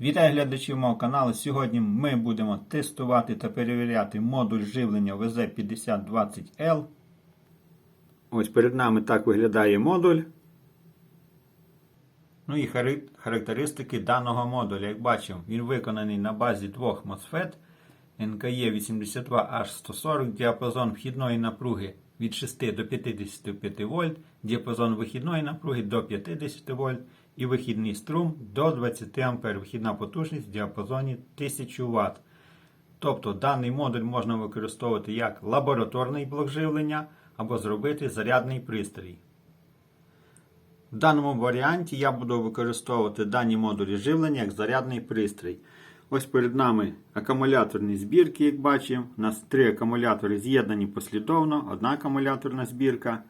Вітаю глядачів мого каналу. Сьогодні ми будемо тестувати та перевіряти модуль живлення VZ5020L. Ось перед нами так виглядає модуль. Ну і характеристики даного модуля. Як бачимо, він виконаний на базі двох MOSFET NKE 82H140, діапазон вхідної напруги від 6 до 55 вольт, діапазон вихідної напруги до 50 вольт і вихідний струм до 20 А. Вихідна потужність в діапазоні 1000 Вт. Тобто даний модуль можна використовувати як лабораторний блок живлення або зробити зарядний пристрій. В даному варіанті я буду використовувати дані модулі живлення як зарядний пристрій. Ось перед нами акумуляторні збірки, як бачимо. У нас три акумулятори з'єднані послідовно, одна акумуляторна збірка,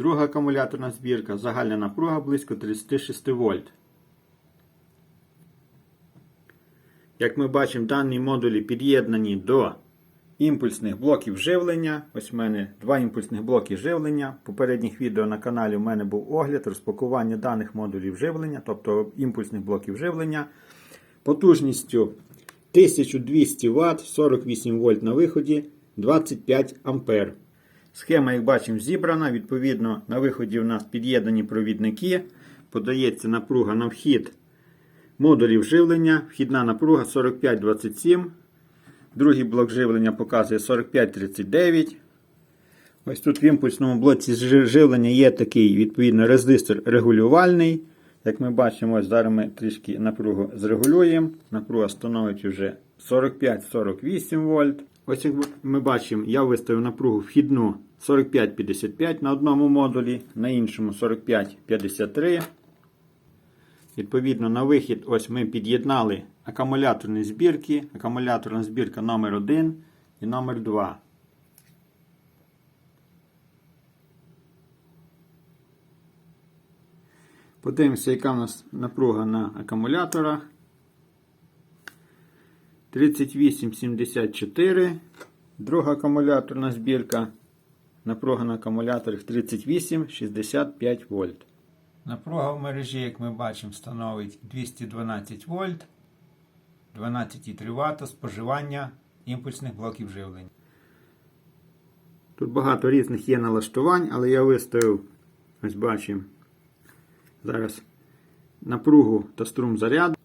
друга акумуляторна збірка, загальна напруга близько 36 вольт. Як ми бачимо, дані модулі під'єднані до імпульсних блоків живлення. Ось в мене два імпульсних блоки живлення. В попередніх відео на каналі у мене був огляд розпакування даних модулів живлення, тобто імпульсних блоків живлення. Потужністю 1200 Вт, 48 вольт на виході, 25 ампер. Схема, як бачимо, зібрана. Відповідно, на виході у нас під'єднані провідники. Подається напруга на вхід модулів живлення. Вхідна напруга 4527. Другий блок живлення показує 4539. Ось тут в імпульсному блоці живлення є такий відповідно резистор регулювальний. Як ми бачимо, ось зараз ми трішки напругу зрегулюємо. Напруга становить вже 45-48 вольт. Ось як ми бачимо, я виставив напругу вхідну 45-55 на одному модулі, на іншому 45-53. Відповідно, на вихід ось ми під'єднали акумуляторні збірки. Акумуляторна збірка номер 1 і номер 2. Подивимося, яка в нас напруга на акумуляторах. 3874. Друга акумуляторна збірка. Напруга на акумуляторах 38,65 вольт. Напруга в мережі, як ми бачимо, становить 212 вольт, 12,3 Вт споживання імпульсних блоків живлення. Тут багато різних є налаштувань, але я виставив, ось бачимо, зараз напругу та струм заряду.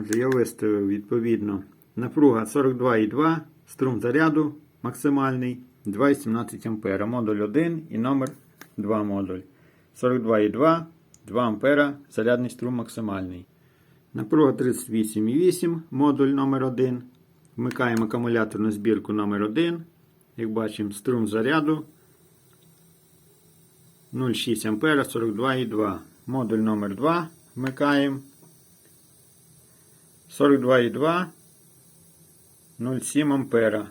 Отже, я виставив відповідно напруга 42,2, струм заряду максимальний 2,17 А. Модуль 1 і номер 2 модуль. 42,2, 2 ампера, зарядний струм максимальний. Напруга 38,8, модуль номер 1 Вмикаємо акумуляторну збірку номер 1 Як бачимо, струм заряду 0,6 ампера, 42,2. Модуль номер 2 Вмикаємо. 42,2, 0,7 ампера.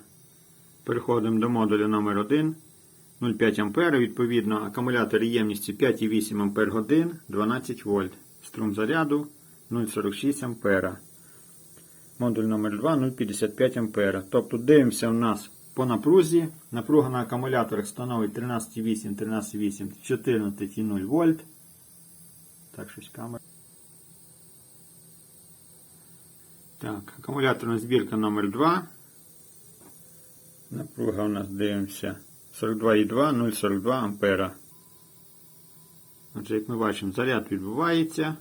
Переходимо до модуля номер 1 0,5 ампера, відповідно, акумулятор ємністю 5,8 ампер годин, 12 вольт. Струм заряду 0,46 ампера. Модуль номер 2 0,55 ампера. Тобто дивимося у нас по напрузі. Напруга на акумуляторах становить 13,8, 13,8, 14,0 вольт. Так, щось камера. Так, акумуляторна збірка номер 2 Напруга у нас дивимося 42,2, 0,42 ампера. Отже, як ми бачимо, заряд відбувається.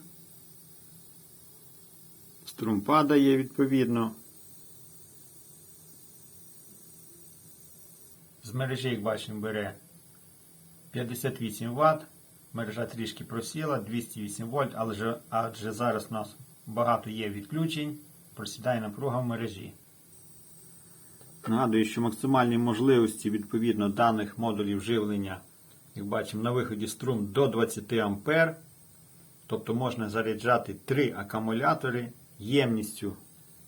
Струм падає відповідно. З мережі, як бачимо, бере 58 Вт. Мережа трішки просіла, 208 вольт, але адже зараз у нас багато є відключень, просідає напруга в мережі. Нагадую, що максимальні можливості відповідно даних модулів живлення, як бачимо, на виході струм до 20 А. Тобто можна заряджати 3 акумулятори ємністю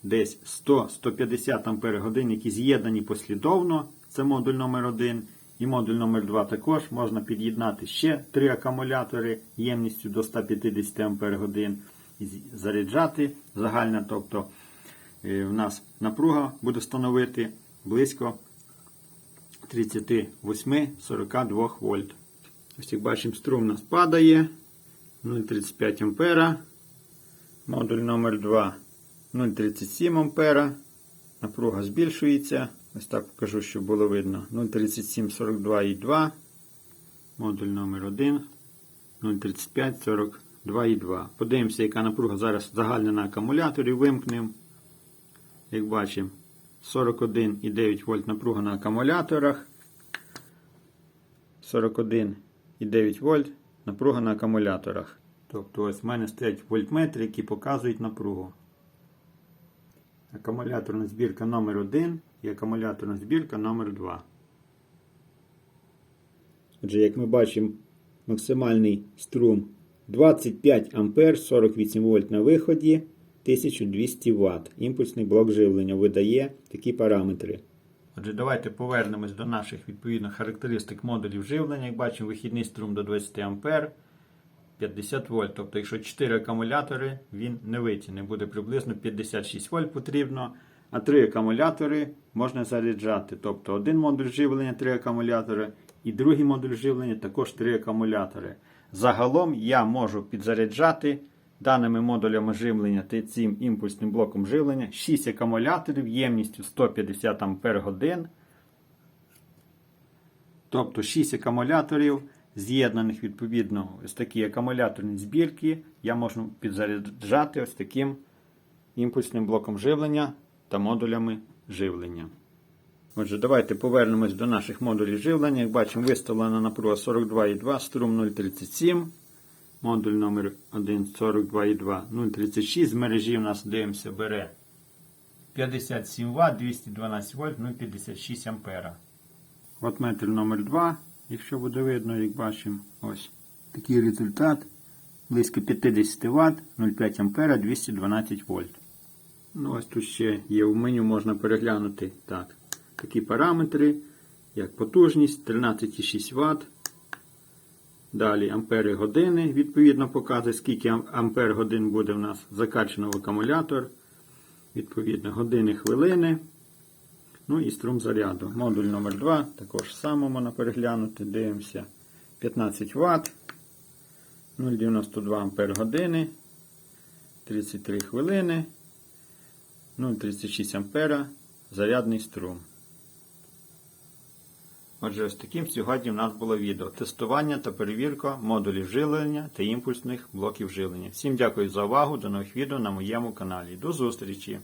десь 100-150 Ах, які з'єднані послідовно. Це модуль номер 1 і модуль номер 2 також можна під'єднати ще 3 акумулятори ємністю до 150 Ах і заряджати загальна, тобто в нас напруга буде становити близько 38-42 вольт. Ось як бачимо, струм у нас падає 0,35 ампера. Модуль номер 2 0,37 ампера. Напруга збільшується. Ось так покажу, щоб було видно. 0,37 42,2. Модуль номер 1 0,35 42,2. Подивимося, яка напруга зараз загальна на акумуляторі. Вимкнемо. Як бачимо, 41,9 вольт напруга на акумуляторах. 41,9 вольт напруга на акумуляторах. Тобто ось в мене стоять вольтметри, які показують напругу. Акумуляторна збірка номер 1 і акумуляторна збірка номер 2 Отже, як ми бачимо, максимальний струм 25 А 48 вольт на виході, 1200 Вт. Імпульсний блок живлення видає такі параметри. Отже, давайте повернемось до наших відповідно характеристик модулів живлення. Як бачимо, вихідний струм до 20 А 50 вольт. Тобто, якщо 4 акумулятори, він не витягне. Буде приблизно 56 вольт потрібно. А 3 акумулятори можна заряджати. Тобто один модуль живлення 3 акумулятори, і другий модуль живлення також 3 акумулятори. Загалом я можу підзаряджати даними модулями живлення та цим імпульсним блоком живлення 6 акумуляторів ємністю 150 Ампер годин. Тобто 6 акумуляторів, з'єднаних відповідно ось такі акумуляторні збірки, я можу підзаряджати ось таким імпульсним блоком живлення та модулями живлення. Отже, давайте повернемось до наших модулів живлення. Як бачимо, виставлена напруга 42,2, струм 0,37. Модуль номер 1 42,2, 0,36. З мережі у нас дивимося, бере 57 Вт, 212 вольт, 0,56 ампера. Ваттметр номер 2, якщо буде видно, як бачимо, ось такий результат. Близько 50 Вт, 0,5 ампера, 212 вольт. Ну, ось тут ще є в меню, можна переглянути так, такі параметри, як потужність 13,6 Вт. Далі ампери години, відповідно, показує, скільки ам- ампер годин буде в нас закачано в акумулятор. Відповідно, години хвилини. Ну і струм заряду. Модуль номер 2 також само можна переглянути. Дивимося. 15 Вт, 0,92 ампер години, 33 хвилини, 0,36 ампера, зарядний струм. Отже, ось таким сьогодні в нас було відео. Тестування та перевірка модулів живлення та імпульсних блоків живлення. Всім дякую за увагу. До нових відео на моєму каналі. До зустрічі!